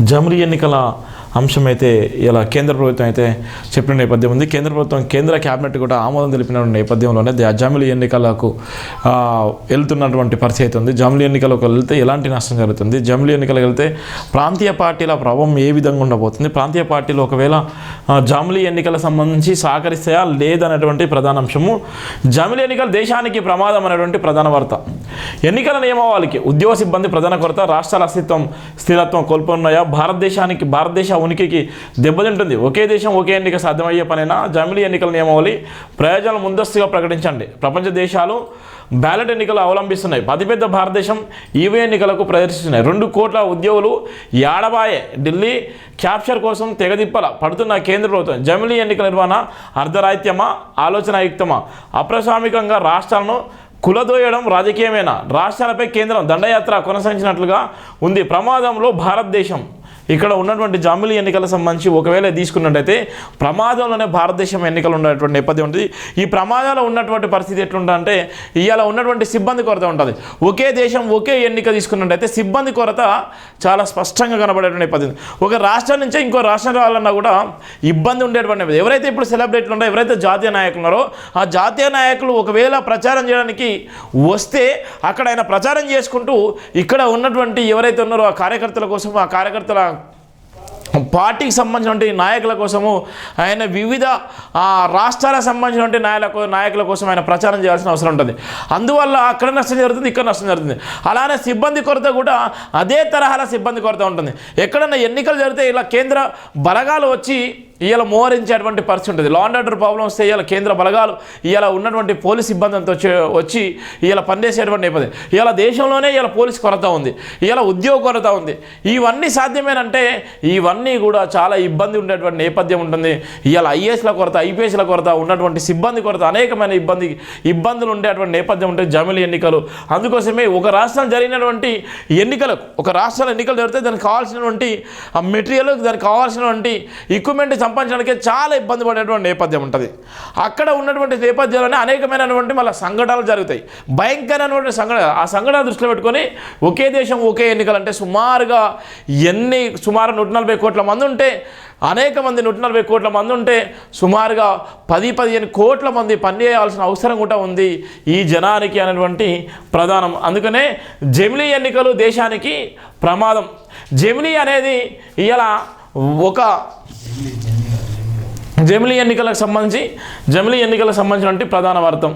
జమరి ఎన్నికల అంశం అయితే ఇలా కేంద్ర ప్రభుత్వం అయితే చెప్పిన నేపథ్యం ఉంది. కేంద్ర ప్రభుత్వం కేంద్ర క్యాబినెట్ కూడా ఆమోదం తెలిపిన నేపథ్యంలోనే ద- ఎన్నికలకు వెళ్తున్నటువంటి పరిస్థితి ఉంది. జమిలీ ఎన్నికలకు వెళ్తే ఎలాంటి నష్టం జరుగుతుంది? జమిలీ ఎన్నికలకు వెళ్తే ప్రాంతీయ పార్టీల ప్రభావం ఏ విధంగా ఉండబోతుంది? ప్రాంతీయ పార్టీలు ఒకవేళ ఆ, ఎన్నికల సంబంధించి సహకరిస్తాయా లేదనేటువంటి ప్రధాన అంశము. జమిలి ఎన్నికలు దేశానికి ప్రమాదం అనేటువంటి ప్రధాన వార్త. ఎన్నికల నియమావళికి ఉద్యోగ సిబ్బంది ప్రధాన కొరత రాష్ట్రాల అస్తిత్వం స్థిరత్వం కోల్పోన్నాయా భారతదేశానికి భారతదేశ ఉనికికి దెబ్బతింటుంది. ఒకే దేశం ఒకే ఎన్నిక సాధ్యమయ్యే పనైనా? జమిలీ ఎన్నికల నియమావళి ప్రయోజనాలు ముందస్తుగా ప్రకటించండి. ప్రపంచ దేశాలు బ్యాలెట్ ఎన్నికలు అవలంబిస్తున్నాయి. అతిపెద్ద భారతదేశం ఈవీ ఎన్నికలకు ప్రదర్శిస్తున్నాయి. రెండు కోట్ల ఉద్యోగులు ఏడబాయే ఢిల్లీ క్యాప్చర్ కోసం తెగదిప్పల పడుతున్న కేంద్ర ప్రభుత్వం. జమిలీ ఎన్నికల నిర్వహణ అర్ధరాహిత్యమా ఆలోచనాయుక్తమా? అప్రస్వామికంగా రాష్ట్రాలను కులదోయడం రాజకీయమేనా? రాష్ట్రాలపై కేంద్రం దండయాత్ర కొనసాగించినట్లుగా ఉంది. ప్రమాదంలో భారతదేశం ఇక్కడ ఉన్నటువంటి జామిలీ ఎన్నికలకు సంబంధించి ఒకవేళ తీసుకున్నట్టయితే ప్రమాదంలోనే భారతదేశం ఎన్నికలు ఉన్నటువంటి నేపథ్యం ఉంటుంది. ఈ ప్రమాదంలో ఉన్నటువంటి పరిస్థితి ఎట్లుంటుందంటే ఇవాళ ఉన్నటువంటి సిబ్బంది కొరత ఉంటుంది. ఒకే దేశం ఒకే ఎన్నిక తీసుకున్నట్టయితే సిబ్బంది కొరత చాలా స్పష్టంగా కనబడేటువంటి నేపథ్యం ఒక రాష్ట్రం నుంచే ఇంకో రాష్ట్రం రావాలన్నా కూడా ఇబ్బంది ఉండేటువంటి నేపథ్యం. ఎవరైతే ఇప్పుడు సెలబ్రిటీలు ఉన్నారో ఎవరైతే జాతీయ నాయకులు ఉన్నారో ఆ జాతీయ నాయకులు ఒకవేళ ప్రచారం చేయడానికి వస్తే అక్కడ ఆయన ప్రచారం చేసుకుంటూ ఇక్కడ ఉన్నటువంటి ఎవరైతే ఉన్నారో ఆ కార్యకర్తల కోసం ఆ కార్యకర్తల పార్టీకి సంబంధించినటువంటి నాయకుల కోసము ఆయన వివిధ రాష్ట్రాలకు సంబంధించినటువంటి నాయకుల నాయకుల కోసం ఆయన ప్రచారం చేయాల్సిన అవసరం ఉంటుంది. అందువల్ల అక్కడ నష్టం జరుగుతుంది ఇక్కడ నష్టం జరుగుతుంది. అలానే సిబ్బంది కొరత కూడా అదే తరహాల సిబ్బంది కొరత ఉంటుంది. ఎక్కడన్నా ఎన్నికలు జరిగితే ఇలా కేంద్ర బలగాలు వచ్చి ఇవాళ మోహరించేటువంటి పరిస్థితి ఉంటుంది. లా అండ్ ఆర్డర్ ప్రాబ్లం వస్తే ఇవాళ కేంద్ర బలగాలు ఇవాళ ఉన్నటువంటి పోలీస్ సిబ్బంది అంతా వచ్చి వచ్చి ఇవాళ పనిచేసేటువంటి నేపథ్యం. ఇవాళ దేశంలోనే ఇవాళ పోలీస్ కొరత ఉంది. ఇవాళ ఉద్యోగ కొరత ఉంది. ఇవన్నీ సాధ్యమేనంటే ఇవన్నీ కూడా చాలా ఇబ్బంది ఉండేటువంటి నేపథ్యం ఉంటుంది. ఇవాళ ఐఏఎస్ల కొరత ఐపీఎస్ల కొరత ఉన్నటువంటి సిబ్బంది కొరత అనేకమైన ఇబ్బంది ఇబ్బందులు ఉండేటువంటి నేపథ్యం ఉంటుంది జమిలి ఎన్నికలు. అందుకోసమే ఒక రాష్ట్రం జరిగినటువంటి ఎన్నికలకు ఒక రాష్ట్రంలో ఎన్నికలు జరిగితే దానికి కావాల్సినటువంటి ఆ మెటీరియల్ దానికి కావాల్సినటువంటి ఎక్విప్మెంట్ సంపాదించడానికి చాలా ఇబ్బంది పడేటువంటి నేపథ్యం ఉంటుంది. అక్కడ ఉన్నటువంటి నేపథ్యంలోనే అనేకమైనటువంటి మళ్ళీ సంఘటనలు జరుగుతాయి. భయంకరమైనటువంటి సంఘటన ఆ సంఘటన దృష్టిలో పెట్టుకొని ఒకే దేశం ఒకే ఎన్నికలు అంటే సుమారుగా ఎన్ని సుమారు నూట నలభై కోట్ల మంది ఉంటే అనేక మంది నూట నలభై కోట్ల మంది ఉంటే సుమారుగా పది పదిహేను కోట్ల మంది పనిచేయాల్సిన అవసరం కూడా ఉంది ఈ జనానికి అనేటువంటి ప్రధానం. అందుకనే జమిలీ ఎన్నికలు దేశానికి ప్రమాదం. జమిలీ అనేది ఇలా ఒక జమిలీ ఎన్నికలకు సంబంధించి జమిలీ ఎన్నికలకు సంబంధించినటువంటి ప్రధాన వార్తం.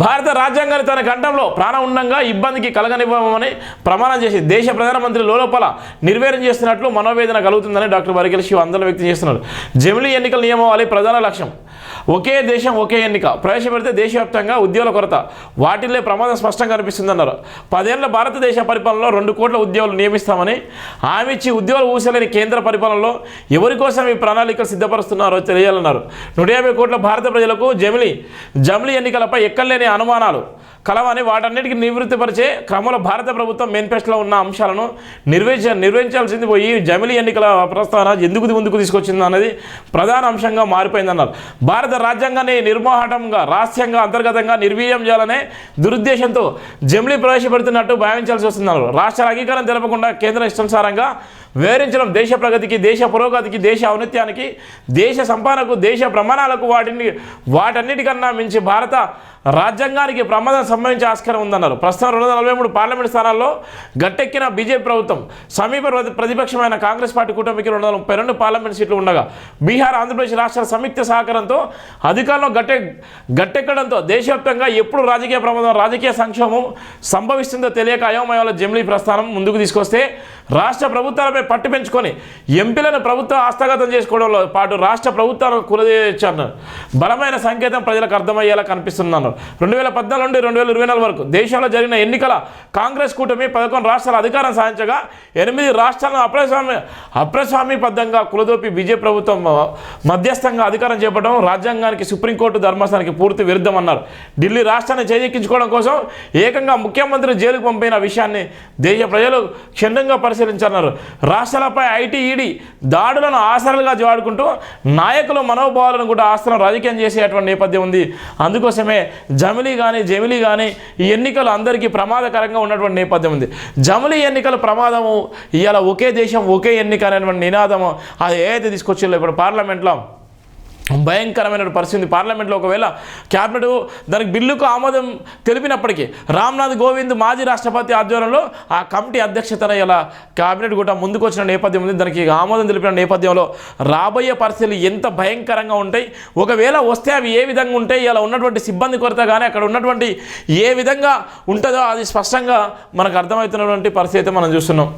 భారత రాజ్యాంగాన్ని తన గంటంలో ప్రాణం ఉండంగా ఇబ్బందికి కలగనివ్వమని ప్రమాణం చేసి దేశ ప్రధానమంత్రి లోపల నిర్వీర్యం చేస్తున్నట్లు మనోవేదన కలుగుతుందని డాక్టర్ బరికెల్ శివ ఆందోళన వ్యక్తం చేస్తున్నారు జమిలీ ఎన్నికల నియమావళి ప్రధాన లక్ష్యం. ఒకే దేశం ఒకే ఎన్నిక. ప్రవేశపెడితే దేశవ్యాప్తంగా ఉద్యోగుల కొరత. వాటిల్లే ప్రమాదం స్పష్టంగా కనిపిస్తుందన్నారు. పదేళ్ళ భారతదేశ పరిపాలనలో రెండు కోట్ల ఉద్యోగులు నియమిస్తామని హామీ ఇచ్చి ఉద్యోగులు ఊసలేని కేంద్ర పరిపాలనలో ఎవరి కోసం ఈ ప్రణాళికలు సిద్ధపరుస్తున్నారో తెలియాలన్నారు. నూట యాభై కోట్ల భారత ప్రజలకు జమిలీ జమిలీ ఎన్నికలపై ఎక్కలేని అనుమానాలు. కలవని వాటన్నిటికీ నివృత్తిపరిచే క్రమంలో భారత ప్రభుత్వం మేనిఫెస్టోలో ఉన్న అంశాలను నిర్వహించ నిర్వహించాల్సింది పోయి జమిలీ ఎన్నికల ప్రస్తావన ఎందుకు ముందుకు తీసుకొచ్చింది అన్నది ప్రధాన అంశంగా మారిపోయిందన్నారు. భారత రాజ్యాంగాన్ని నిర్మోహటంగా రహస్యంగా అంతర్గతంగా నిర్వీర్యం చేయాలనే దురుద్దేశంతో జమిలీ ప్రవేశపెడుతున్నట్టు భావించాల్సి వస్తుందన్నారు. రాష్ట్రాల అంగీకారం తెలపకుండా కేంద్ర ఇష్టానుసారంగా వివరించడం దేశ ప్రగతికి దేశ పురోగతికి దేశ ఔన్నత్యానికి దేశ సంపాదనకు దేశ ప్రమాణాలకు వాటిని వాటన్నిటికన్నా మించి భారత రాజ్యాంగానికి ప్రమాదం సంబంధించి ఆస్కారం ఉందన్నారు. ప్రస్తుతం రెండు వందల నలభై మూడు పార్లమెంట్ స్థానాల్లో గట్టెక్కిన బీజేపీ ప్రభుత్వం సమీప ప్రతిపక్షమైన కాంగ్రెస్ పార్టీ కూటమికి రెండు వందల ముప్పై రెండు పార్లమెంట్ సీట్లు ఉండగా బీహార్ ఆంధ్రప్రదేశ్ రాష్ట్రాల సంయుక్త సహకారంతో అధికారంలో గట్టె గట్టెక్కడంతో దేశవ్యాప్తంగా ఎప్పుడు రాజకీయ ప్రమాదం రాజకీయ సంక్షోభం సంభవిస్తుందో తెలియక అయోమయంలో జమిలీ ప్రస్థానం ముందుకు తీసుకొస్తే రాష్ట్ర ప్రభుత్వాలపై పట్టు పెంచుకొని ఎంపీలను ప్రభుత్వం హస్తగతం చేసుకోవడంలో పాటు రాష్ట్ర ప్రభుత్వాలను కులదేశారు బలమైన సంకేతం ప్రజలకు అర్థమయ్యేలా కనిపిస్తున్నాను. రెండు వేల పద్నాలుగు నుండి రెండు వేల ఇరవై నాలుగు వరకు దేశంలో జరిగిన ఎన్నికల కాంగ్రెస్ కూటమి పదకొండు రాష్ట్రాల అధికారం సాధించగా ఎనిమిది రాష్ట్రాలను అప్రస్వామి అప్రస్వామిబద్ధంగా కులదోపి బీజేపీ ప్రభుత్వం మధ్యస్థంగా అధికారం చేపట్టడం రాజ్యాంగానికి సుప్రీంకోర్టు ధర్మాసనానికి పూర్తి విరుద్ధం అన్నారు ఢిల్లీ రాష్ట్రాన్ని చేజెక్కించుకోవడం కోసం ఏకంగా ముఖ్యమంత్రి జైలుకు పంపిన విషయాన్ని దేశ ప్రజలు క్షుణ్ణంగా పరిశీలించారన్నారు రాష్ట్రాలపై ఐటీ ఈడీ దాడులను ఆసరాలుగా జోడుకుంటూ నాయకుల మనోభావాలను కూడా ఆస్తులను రాజకీయం చేసేటువంటి నేపథ్యం ఉంది. అందుకోసమే జమిలీ కానీ జమిలీ కానీ ఈ ఎన్నికలు అందరికీ ప్రమాదకరంగా ఉన్నటువంటి నేపథ్యం ఉంది. జమిలీ ఎన్నికల ప్రమాదము ఇవాళ ఒకే దేశం ఒకే ఎన్నిక అనేటువంటి నినాదము అది ఏదైతే తీసుకొచ్చిందో ఇప్పుడు పార్లమెంట్లో భయంకరమైన పరిస్థితి పార్లమెంట్లో ఒకవేళ క్యాబినెట్ దానికి బిల్లుకు ఆమోదం తెలిపినప్పటికీ రామ్నాథ్ కోవింద్ మాజీ రాష్ట్రపతి ఆధ్వర్యంలో ఆ కమిటీ అధ్యక్షతన ఇలా క్యాబినెట్ కూడా ముందుకు వచ్చిన నేపథ్యం ఉంది. దానికి ఆమోదం తెలిపిన నేపథ్యంలో రాబోయే పరిస్థితులు ఎంత భయంకరంగా ఉంటాయి? ఒకవేళ వస్తే అవి ఏ విధంగా ఉంటాయి? ఇలా ఉన్నటువంటి సిబ్బంది కొరత కానీ అక్కడ ఉన్నటువంటి ఏ విధంగా ఉంటుందో అది స్పష్టంగా మనకు అర్థమవుతున్నటువంటి పరిస్థితి అయితే మనం చూస్తున్నాం.